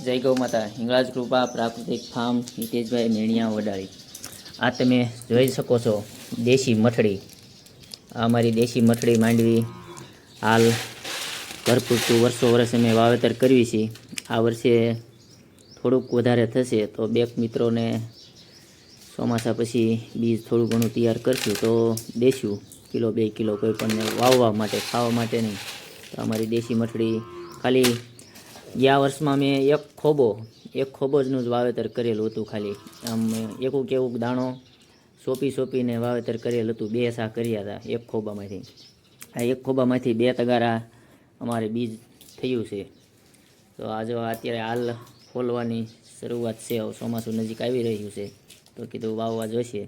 જય ગૌ માતા હિંગળાજ કૃપા, પ્રાકૃતિક ફાર્મ, હિતેશભાઈ મેણિયા, વડાળી. આ તમે જોઈ શકો છો, દેશી મઠડી આ અમારી દેશી મઠડી માંડવી. હાલ ભરપૂરતું વર્ષો વર્ષ અમે વાવેતર કરવી છે. આ વર્ષે થોડુંક વધારે થશે તો બે મિત્રોને ચોમાસા પછી બીજ થોડું ઘણું તૈયાર કરશું તો દેશું. કિલો બે કિલો કોઈ પણ વાવવા માટે, ખાવા માટે નહીં. તો અમારી દેશી મઠડી ખાલી ગયા વર્ષમાં મેં એક ખોબો, એક ખોબોજનું જ વાવેતર કરેલું હતું ખાલી. આમ એકું કેવું દાણો સોંપી સોંપીને વાવેતર કરેલું હતું, બે સા કર્યા હતા એક ખોબામાંથી. આ એક ખોબામાંથી બે તગારા અમારે બીજ થયું છે. તો આજે અત્યારે હાલ ફોલવાની શરૂઆત છે ચોમાસું નજીક આવી રહ્યું છે. તો કીધું વાવવા જોઈશે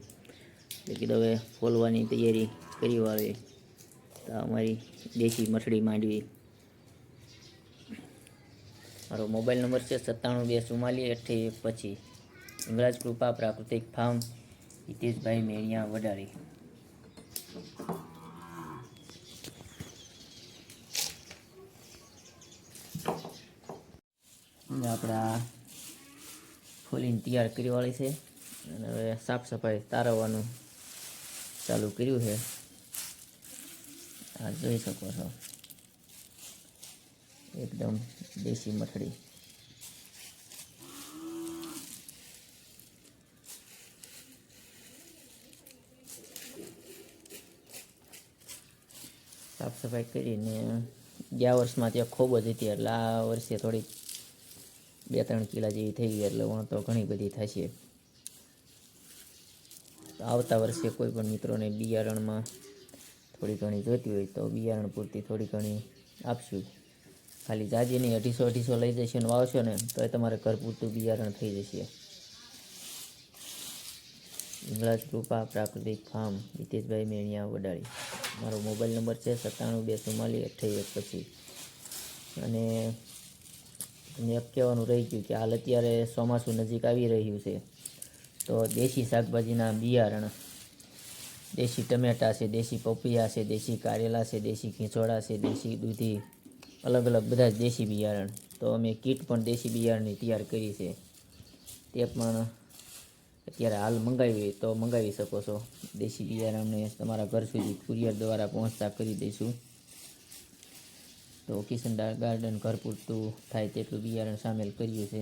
તો કીધું હવે ફોલવાની તૈયારી કરી વાવે તો અમારી દેશી મઠડી માંડવી મારો મોબાઈલ નંબર છે સત્તાણું બે ચુમ્માલી અઠ્ઠી એક પછી હિમરાજ કૃપા પ્રાકૃતિક ફાર્મ, હિતેશભાઈ મેણિયા વડાળી આપણા ફૂલીને તૈયાર કરી વાળી છે. અને હવે સાફ સફાઈ તારવવાનું ચાલુ કર્યું છે. આ જોઈ શકો છો. એકદમ દેશી મઠડી. સાફ સફાઈ કરીને ગયા વર્ષમાં ત્યાં ખૂબ જ હતી એટલે આ વર્ષે થોડીક બે ત્રણ કિલા જેવી થઈ ગઈ એટલે વણ તો ઘણી બધી થશે. આવતા વર્ષે કોઈ પણ મિત્રોને બિયારણમાં થોડી ઘણી જોઈતી હોય તો બિયારણ પૂરતી થોડી ઘણી આપશું. ખાલી જાજીની અઢીસો અઢીસો લઈ જશે ને વાવશો ને તો એ તમારે ઘર પૂરતું બિયારણ થઈ જશે. ઇંગળાજ કૃપા પ્રાકૃતિક ફાર્મ, નીતિશભાઈ મેણિયા, વડાળી. મારો મોબાઈલ નંબર છે સત્તાણું બે ચુમ્માલીસ અઠ્યાવીસ પછી અને તમને એક કહેવાનું રહી ગયું કે હાલ અત્યારે ચોમાસું નજીક આવી રહ્યું છે. તો દેશી શાકભાજીના બિયારણ, દેશી ટમેટા છે, દેશી પપૈયા છે, દેશી કારેલા છે, દેશી ખીંચોડા છે, દેશી દૂધી અલગ અલગ બધા જ દેશી બિયારણ. તો અમે કીટ પણ દેશી બિયારણની તૈયાર કરી છે. તે પણ અત્યારે હાલ મંગાવી તો મંગાવી શકો છો. દેશી બિયારણ અમને તમારા ઘર સુધી કુરિયર દ્વારા પહોંચતા કરી દઈશું. તો કિશન ગાર્ડન ઘર પૂરતું થાય તેટલું બિયારણ સામેલ કર્યું છે